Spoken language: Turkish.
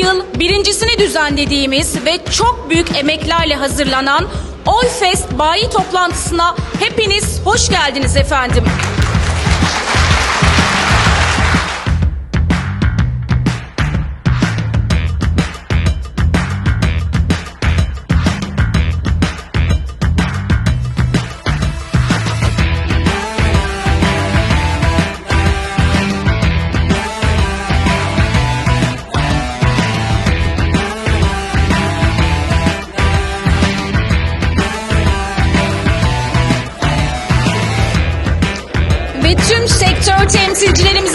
yıl birincisini düzenlediğimiz ve çok büyük emeklerle hazırlanan Oyfest bayi toplantısına hepiniz hoş geldiniz efendim. ve tüm sektör temsilcilerimiz